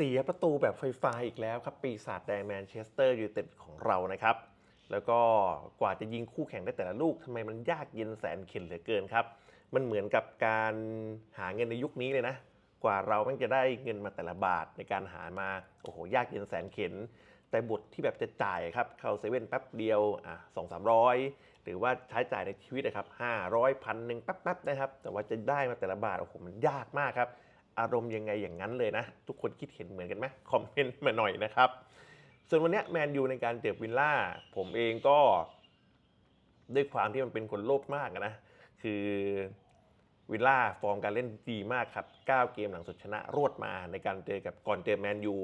เสียประตูแบบไฟฟ้าอีกแล้วครับ ปีศาจแดงแมนเชสเตอร์ยูไนเต็ดของเรานะครับ แล้วก็กว่าจะยิงคู่แข่งได้แต่ละลูกทำไมมันยากเย็นแสนเข็ญเหลือเกินครับ มันเหมือนกับการหาเงินในยุคนี้เลยนะ กว่าเราแม่งจะได้เงินมาแต่ละบาทในการหามาโอ้โหยากเย็นแสนเข็ญแต่บทที่แบบจะจ่ายครับเข้าเซเว่นแป๊บเดียวอะสองสามร้อยหรือว่าใช้จ่ายในชีวิตนะครับห้าร้อยพันหนึ่งแป๊บๆนะครับ แต่ว่าจะได้มาแต่ละบาทโอ้โหมันยากมากครับ อารมณ์ยังไงอย่างนั้นเลยนะ ทุกคนคิดเห็นเหมือนกันไหมคอมเมนต์มาหน่อยนะครับ ส่วนวันนี้แมนยูในการเจอวิลล่า ผมเองก็ ด้วยความที่มันเป็นคนโลภมากนะ คือวิลล่าฟอร์มการเล่นดีมากครับ 9 เกมหลังสุดชนะรวดมาในการเจอกับก่อนเจอแมนยู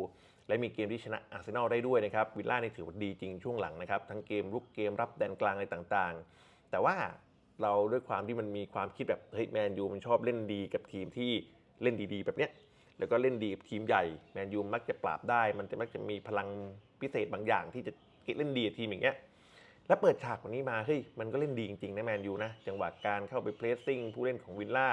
และมีเกมที่ชนะอาร์เซนอลได้ด้วยนะครับวิลล่านี่ถือว่าดีจริงช่วงหลังนะครับ ทั้งเกมรุกเกมรับแดนกลางอะไรต่างๆ แต่ว่าเราด้วยความที่มันมีความคิดแบบเฮ้ยแมนยูมันชอบเล่นดีกับทีมที่ เล่นดีๆ แบบเนี้ยแล้วก็เล่นดีกับทีมใหญ่แมนยูมักจะปราบได้ มันจะมักจะมีพลังพิเศษบางอย่างที่จะเล่นดีกับทีมอย่างเงี้ยแล้วเปิดฉากวันนี้มาเฮ้ยมันก็เล่นดีจริงๆนะแมนยูนะจังหวะการเข้าไปเพรสซิ่งผู้เล่นของวิลล่า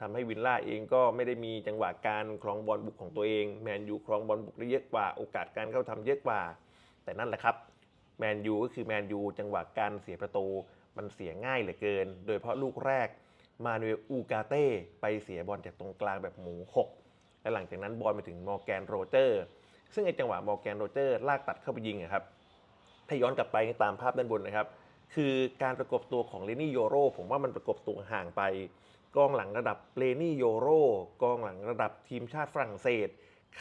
ทำให้วิลล่าเองก็ไม่ได้มีจังหวะการครองบอลบุกของตัวเองแมนยูครองบอลบุกได้เยอะกว่าโอกาสการเข้าทำเยอะกว่า แต่นั่นแหละครับแมนยูก็คือแมนยูจังหวะการเสียประตูมันเสียง่ายเหลือเกิน โดยเฉพาะลูกแรก มานูเอลอูกาเต้ไปเสียบอลจากตรงกลางแบบหมูหกและหลังจากนั้นบอลไปถึงมอร์แกนโรเจอร์ ซึ่งไอจังหวะมอร์แกนโรเจอร์ลากตัดเข้าไปยิงอะครับถ้าย้อนกลับไปตามภาพด้านบนนะครับ คือการประกบตัวของเลนี่โยโรผมว่ามันประกบตัวห่างไป กองหลังระดับเลนี่โยโรกองหลังระดับทีมชาติฝรั่งเศส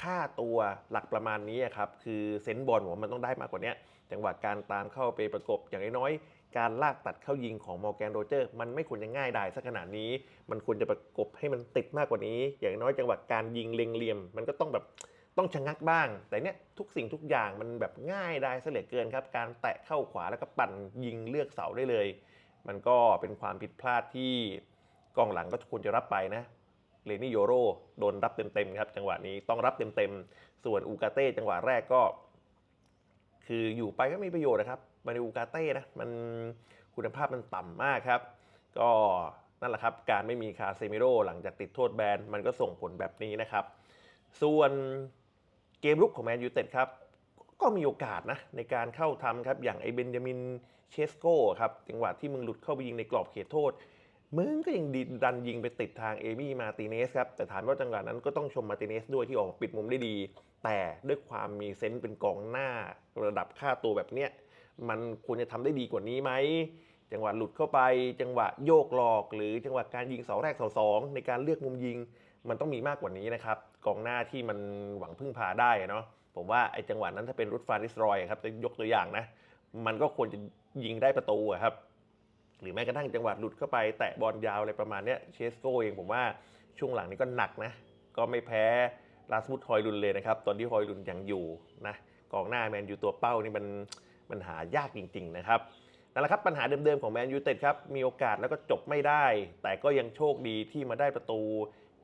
ค่าตัวหลักประมาณนี้ครับคือเซนบอลผมว่ามันต้องได้มากกว่านี้จังหวะการตามเข้าไปประกบอย่างน้อยๆการลากตัดเข้ายิงของมอร์แกนโรเจอร์ มันไม่ควรจะง่ายได้สักขนาดนี้ มันควรจะประกบให้มันติดมากกว่านี้ อย่างน้อยจังหวะการยิงเล็งเหลี่ยม มันก็ต้องแบบต้องชะงักบ้าง แต่เนี้ยทุกสิ่งทุกอย่างมันแบบง่ายได้ซะเหลือเกินครับ การแตะเข้าขวาแล้วก็ปั่นยิงเลือกเสาได้เลย มันก็เป็นความผิดพลาดที่กองหลังก็ควรจะรับไปนะ เลนี่โยโรโดนรับเต็มๆครับจังหวะนี้ต้องรับเต็มๆ ส่วนอูกาเต้จังหวะแรกก็ คืออยู่ไปก็ไม่มีประโยชน์นะครับมาในอูกาเต้นะมันคุณภาพมันต่ำมากครับ ก็นั่นแหละครับการไม่มีคาเซมิโร่หลังจากติดโทษแบนมันก็ส่งผลแบบนี้นะครับ ส่วนเกมรุกของแมนยูเต็ดครับก็มีโอกาสนะในการเข้าทำครับอย่างไอเบนจามินเชสโก้ครับจังหวะที่มึงหลุดเข้าไปยิงในกรอบเขตโทษ มึงก็ยังดีดันยิงไปติดทางเอมี่มาติเนสครับ แต่ถามว่าจังหวะนั้นก็ต้องชมมาติเนสด้วยที่ออกปิดมุมได้ดี แต่ด้วยความมีเซนส์เป็นกองหน้าระดับค่าตัวแบบเนี้ยมันควรจะทำได้ดีกว่านี้ไหม จังหวะหลุดเข้าไป จังหวะโยกหลอก หรือจังหวะการยิงเสาแรกเสาสองในการเลือกมุมยิง มันต้องมีมากกว่านี้นะครับกองหน้าที่มันหวังพึ่งพาได้เนาะผมว่าไอ้จังหวะนั้นถ้าเป็นรุดฟาริสรอยครับจะยกตัวอย่างนะ มันก็ควรจะยิงได้ประตูครับ หรือแม้กระทั่งจังหวะหลุดเข้าไป แตะบอลยาวอะไรประมาณนี้เชสโกเองผมว่าช่วงหลังนี้ก็หนักนะ ก็ไม่แพ้ลาสมุดฮอยลุนเลยนะครับ ตอนที่ฮอยลุนยังอยู่นะกองหน้าแมนยูตัวเป้านี่มันมันหายากจริง ๆ นะครับนั่นแหละครับปัญหาเดิมๆของแมนยูเต็ดครับมีโอกาสแล้วก็จบไม่ได้ แต่ก็ยังโชคดีที่มาได้ประตู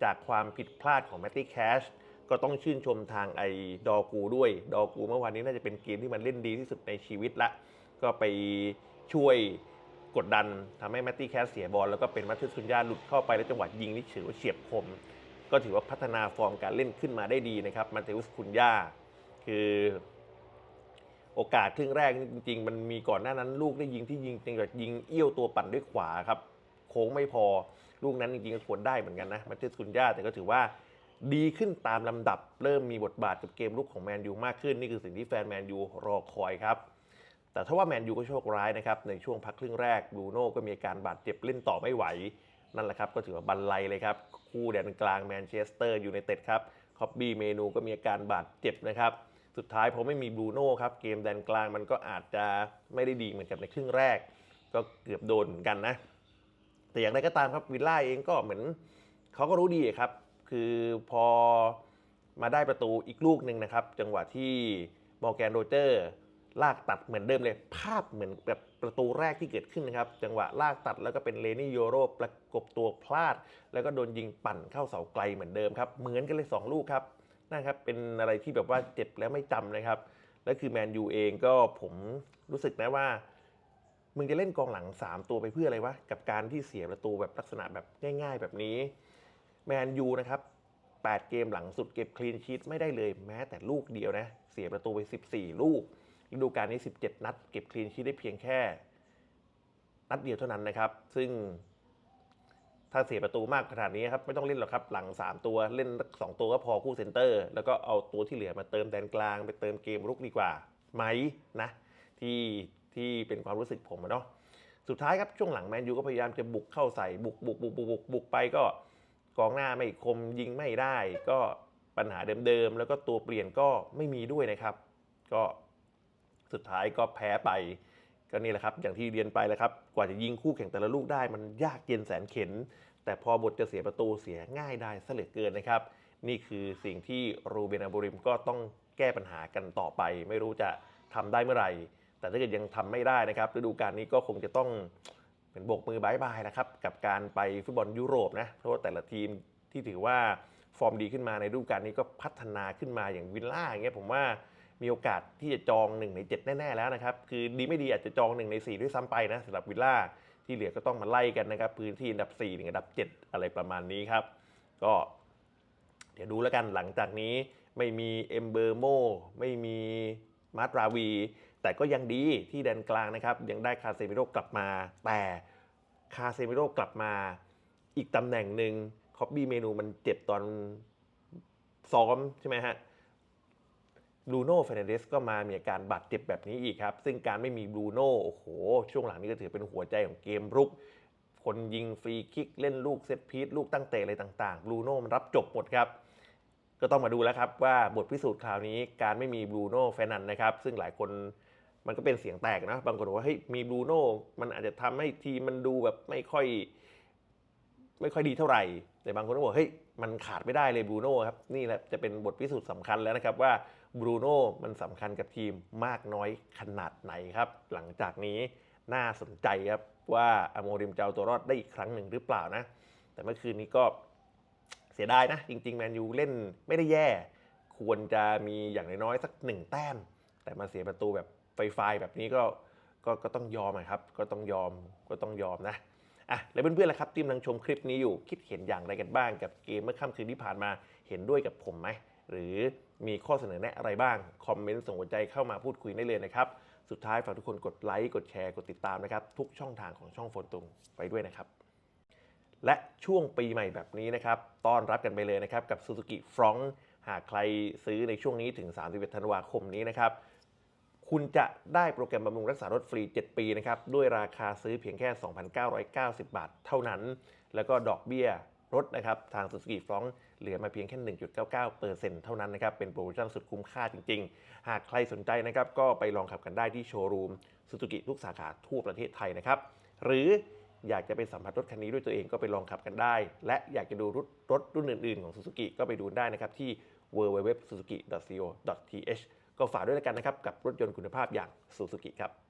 จากความผิดพลาดของแมตตี้แคชก็ต้องชื่นชมทางไอ้ดอกูด้วย ดอกูเมื่อวานนี้น่าจะเป็นเกมที่มันเล่นดีที่สุดในชีวิตละ ก็ไปช่วย กดดันทำให้แมตตี้แคสเสียบอลแล้วก็เป็นมัตตอร์ซุนยาหลุดเข้าไปแล้วจังหวะยิงนี่ถือว่าเฉียบคม ก็ถือว่าพัฒนาฟอร์มการเล่นขึ้นมาได้ดีนะครับมาเตอุสคุนยาคือ โอกาสครึ่งแรกนี่จริง ๆ มันมีก่อนหน้านั้นลูกได้ยิงที่ยิงจังหวะยิงเอี้ยวตัวปั่นด้วยขวาครับ โค้งไม่พอลูกนั้นจริงๆก็ควรได้เหมือนกันนะมาเตอุสคุนยาแต่ก็ถือว่าดีขึ้นตามลำดับ เริ่มมีบทบาทกับเกมลุกของแมนยูมากขึ้น นี่คือสิ่งที่แฟนแมนยูรอคอยครับ แต่ถ้าว่าแมนยูก็โชคร้ายนะครับในช่วงพักครึ่งแรกบูโน่ก็มีอาการบาดเจ็บเล่นต่อไม่ไหว นั่นแหละครับก็ถือว่าบันไลเลยครับ คู่แดนกลางแมนเชสเตอร์ยูไนเต็ดครับคอบบี้เมนูก็มีอาการบาดเจ็บนะครับสุดท้ายพอไม่มีบูโน่ครับเกมแดนกลางมันก็อาจจะไม่ได้ดีเหมือนกับในครึ่งแรก ก็เกือบโดนเหมือนกันนะ แต่อย่างไรก็ตามครับวิลล่าเองก็เหมือนเขาก็รู้ดีครับคือพอมาได้ประตูอีกลูกหนึ่งนะครับ จังหวะที่มอร์แกนโรเจอร์ ลากตัดเหมือนเดิมเลย ภาพเหมือนแบบประตูแรกที่เกิดขึ้นนะครับ จังหวะลากตัดแล้วก็เป็นเลนี่โยโรประกบตัวพลาด แล้วก็โดนยิงปั่นเข้าเสาไกลเหมือนเดิมครับเหมือนกันเลย 2 ลูกครับนะครับเป็นอะไรที่แบบว่าเจ็บแล้วไม่จำนะครับและคือแมนยูเองก็ผมรู้สึกนะว่ามึงจะเล่นกองหลัง 3 ตัวไปเพื่ออะไรวะ กับการที่เสียประตูแบบลักษณะแบบง่าย ๆ แบบนี้ แมนยูนะครับ8 เกมหลังสุดเก็บคลีนชีตไม่ได้เลยแม้แต่ลูกเดียวนะ เสียประตูไป 14 ลูก ฤดูกาลนี้ 17 นัด เก็บคลีนชีตได้เพียงแค่ นัดเดียวเท่านั้นนะครับ ซึ่งถ้าเสียประตูมากขนาดนี้ครับไม่ต้องเล่นหรอกครับ หลัง 3 ตัวเล่น 2 ตัวก็พอคู่เซนเตอร์ แล้วก็เอาตัวที่เหลือมาเติมแดนกลาง ไปเติมเกมรุกดีกว่าไหมนะที่ที่เป็นความรู้สึกผมอะเนาะสุดท้ายครับช่วงหลังแมนยูก็พยายามจะบุกเข้าใส่บุกบุกบุกบุกบุกบุกไปก็กองหน้าไม่คมยิงไม่ได้ ก็ปัญหาเดิมๆแล้วก็ตัวเปลี่ยนก็ไม่มีด้วยนะครับ ก็ สุดท้ายก็แพ้ไปก็นี่แหละครับอย่างที่เรียนไปแล้วครับกว่าจะยิงคู่แข่งแต่ละลูกได้มันยากเย็นแสนเข็น แต่พอบทจะเสียประตูเสียง่ายได้เหลือเกินนะครับ นี่คือสิ่งที่รูเบนอาบูริมก็ต้องแก้ปัญหากันต่อไป ไม่รู้จะทำได้เมื่อไหร่ แต่ถ้าเกิดยังทำไม่ได้นะครับฤดูกาลนี้ก็คงจะต้องเป็นโบกมือบายบายนะครับกับการไปฟุตบอลยุโรปนะเพราะว่าแต่ละทีมที่ถือว่าฟอร์มดีขึ้นมาในฤดูกาลนี้ก็พัฒนาขึ้นมาอย่างวิลล่าอย่างเงี้ยผมว่า มีโอกาสที่จะจอง 1 ใน 7 แน่ ๆ แล้วนะครับ คือดีไม่ดีอาจจะจอง 1 ใน 4 ด้วยซ้ำไปนะสำหรับวิลล่าที่เหลือก็ต้องมาไล่กันนะครับ พื้นที่อันดับ4ถึงอันดับ 7 อะไรประมาณนี้ครับ ก็ เดี๋ยวดูแล้วกันหลังจากนี้ไม่มีเอมเบอร์โมไม่มีมาตราวี แต่ก็ยังดีที่แดนกลางนะครับ ยังได้คาเซมิโรกลับมา แต่คาเซมิโรกลับมาอีกตำแหน่งหนึ่งคอบบี้เมนูมันเจ็บตอนซ้อมใช่ไหมฮะ บรูโน่เฟรนเดสก็มามีอาการบาดเจ็บแบบนี้อีกครับ ซึ่งการไม่มีบรูโน่โอ้โห ช่วงหลังนี้ก็ถือเป็นหัวใจของเกมรุก คนยิงฟรีคิกเล่นลูกเซตพีซลูกตั้งเตะอะไรต่างๆบรูโน่มันรับจบหมดครับ ก็ต้องมาดูแล้วครับว่าบทพิสูจน์คราวนี้การไม่มีบรูโน่เฟนันนะครับ ซึ่งหลายคนมันก็เป็นเสียงแตกนะบางคนบอกว่าเฮ้ยมีบรูโน่มันอาจจะทำให้ทีมมันดูแบบไม่ค่อย ไม่ค่อยดีเท่าไหร่แต่บางคนก็บอกเฮ้ยมันขาดไม่ได้เลยบรูโน่ครับนี่แหละจะเป็นบทพิสูจน์สำคัญแล้วนะครับว่า บรูโน่มันสำคัญกับทีมมากน้อยขนาดไหนครับ หลังจากนี้น่าสนใจครับว่าอโมริมจะเอาตัวรอดได้อีกครั้งหนึ่งหรือเปล่านะ แต่เมื่อคืนนี้ก็เสียดายนะ จริงๆแมนยูเล่นไม่ได้แย่ ควรจะมีอย่างน้อยๆสักหนึ่งแต้ม แต่มาเสียประตูแบบไฟๆแบบนี้ก็ก็ก็ต้องยอมครับ ก็ต้องยอมก็ต้องยอมนะอะแล้วเพื่อนๆล่ะครับที่กำลังชมคลิปนี้อยู่คิดเห็นอย่างไรกันบ้างกับเกมเมื่อค่ำคืนที่ผ่านมาเห็นด้วยกับผมไหมหรือ มีข้อเสนอแนะอะไรบ้าง คอมเมนต์ส่งหัวใจเข้ามาพูดคุยได้เลยนะครับ สุดท้ายฝากทุกคนกดไลค์ กดแชร์ กดติดตามนะครับ ทุกช่องทางของช่องโฟนตุงไปด้วยนะครับ และช่วงปีใหม่แบบนี้นะครับ ต้อนรับกันไปเลยนะครับ กับ Suzuki f r o n t หากใครซื้อในช่วงนี้ถึง 31 ธันวาคมนี้นะครับ คุณจะได้โปรแกรมบำรุงรักษารถฟรี 7 ปีนะครับ ด้วยราคาซื้อเพียงแค่ 2,990 บาท เท่านั้น แล้วก็ดอกเบี้ย รถนะครับทาง Suzuki f r o n เหลือมาเพียงแค่ 1.99%เท่านั้นนะครับ เป็นโปรโมชั่นสุดคุ้มค่าจริง ๆ หากใครสนใจนะครับ ก็ไปลองขับกันได้ที่โชว์รูม Suzuki ทุกสาขาทั่วประเทศไทยนะครับ หรืออยากจะไปสัมผัสรถคันนี้ด้วยตัวเองก็ไปลองขับกันได้ และอยากจะดูรถรถรุ่นอื่นๆของ Suzuki ก็ไปดูได้นะครับที่ www.suzuki.co.th ก็ฝากด้วยแล้วกันนะครับกับรถยนต์คุณภาพอย่าง Suzuki ครับ